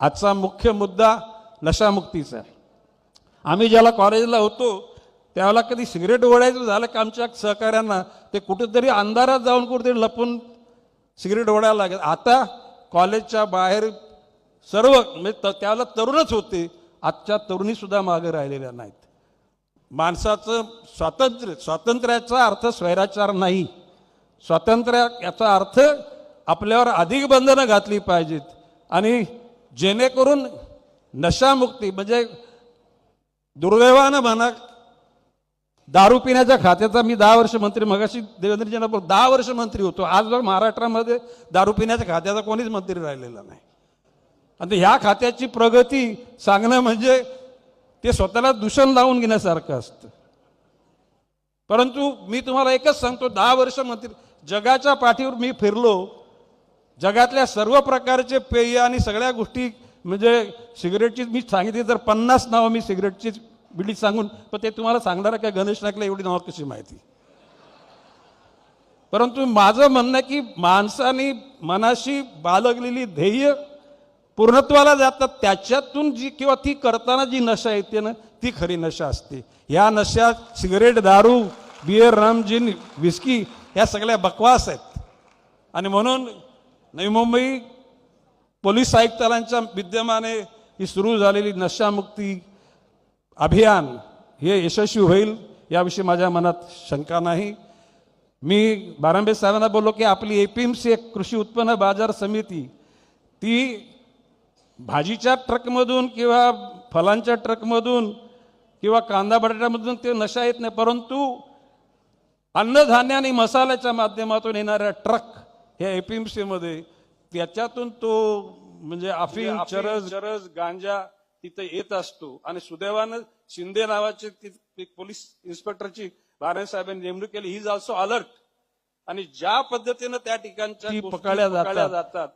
आजचा मुख्य मुद्दा नशामुक्तीचा आहे आम्ही ज्याला कॉलेजला होतो त्यावेळेला कधी सिगरेट ओढायचं झालं का आमच्या सहकाऱ्यांना ते कुठेतरी अंधारात जाऊन कुठेतरी लपून सिगरेट ओढायला लागेल. आता कॉलेजच्या बाहेर सर्व म्हणजे त- त्यावेळेला तरुणच होते. आजच्या तरुणीसुद्धा मागे राहिलेल्या नाहीत. माणसाचं स्वातंत्र्य स्वातंत्र्याचा अर्थ स्वैराचार नाही. स्वातंत्र्य याचा अर्थ आपल्यावर अधिक बंधनं घातली पाहिजेत. आणि जेणेकरून नशामुक्ती म्हणजे दुर्दैवानं म्हणा दारू पिण्याच्या खात्याचा मी दहा वर्ष मंत्री मगाशी देवेंद्रजींना बोल दहा वर्ष मंत्री होतो. आजवर महाराष्ट्रामध्ये दारू पिण्याच्या खात्याचा कोणीच मंत्री राहिलेला नाही. आणि ह्या खात्याची प्रगती सांगणं म्हणजे ते स्वतःला दूषण लावून घेण्यासारखं असतं. परंतु मी तुम्हाला एकच सांगतो दहा वर्ष मंत्री जगाच्या पाठीवर मी फिरलो जगातल्या सर्व प्रकारचे पेय आणि सगळ्या गोष्टी म्हणजे सिगरेटची मी सांगितली तर पन्नास नावं मी सिगरेटची बिडी सांगून पण ते तुम्हाला सांगणार काय गणेश नाकला एवढी नावं कशी माहिती? परंतु माझं म्हणणं आहे की माणसाने मनाशी बालगलेली ध्येय पूर्णत्वाला जातात त्याच्यातून जी किंवा ती करताना जी नशा येते ना ती खरी नशा असते. ह्या नशा सिगरेट दारू बियर रम जिन विस्की ह्या सगळ्या बकवास आहेत. आणि म्हणून नवी मुंबई पोलीस आयुक्तालयांच्या विद्यमाने ही सुरू झालेली नशामुक्ती अभियान हे यशस्वी होईल याविषयी माझ्या मनात शंका नाही. मी बारांबे साहेबांना बोललो की आपली ए पी एम सी एक कृषी उत्पन्न बाजार समिती ती भाजीच्या ट्रकमधून किंवा फलांच्या ट्रकमधून किंवा कांदा बटाट्यामधून ते नशा येत नाही परंतु अन्नधान्य आणि मसाल्याच्या माध्यमातून येणाऱ्या ट्रक ह्या एपीएमसी मध्ये त्याच्यातून तो म्हणजे अफीम चरस चरस गांजा तिथे येत असतो. आणि सुदैवानं शिंदे नावाचे पोलीस इन्स्पेक्टरची बारे साहेबांनी नेमणूक केली. ही ऑल्सो अलर्ट आणि ज्या पद्धतीनं त्या ठिकाणच्या पकडल्या जातात.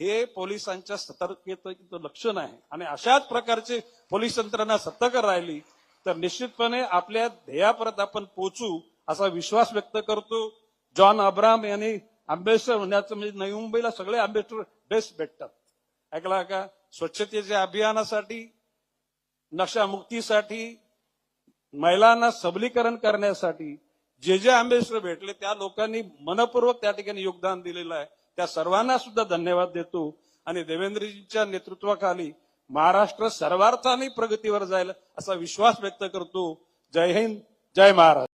हे पोलिसांच्या सतर्कतेचं लक्षण आहे. आणि अशाच प्रकारचे पोलीस यंत्रणा सतर्क राहिली तर निश्चितपणे आपल्या ध्येयापर्यंत आपण पोहोचू असा विश्वास व्यक्त करतो. जॉन अब्राम यांनी अँबेसिडर होण्याचं म्हणजे नवी मुंबईला सगळे अँबेसिडर बेस्ट भेटतात. ऐकला का? स्वच्छतेच्या अभियानासाठी नशामुक्तीसाठी महिलांना सबलीकरण करण्यासाठी जे जे अँबेसिडर भेटले त्या लोकांनी मनपूर्वक त्या ठिकाणी योगदान दिलेलं आहे. त्या सर्वांना सुद्धा धन्यवाद देतो. आणि देवेंद्रजींच्या नेतृत्वाखाली महाराष्ट्र सर्वार्थाने प्रगतीवर जाईल असा विश्वास व्यक्त करतो. जय हिंद जय महाराष्ट्र.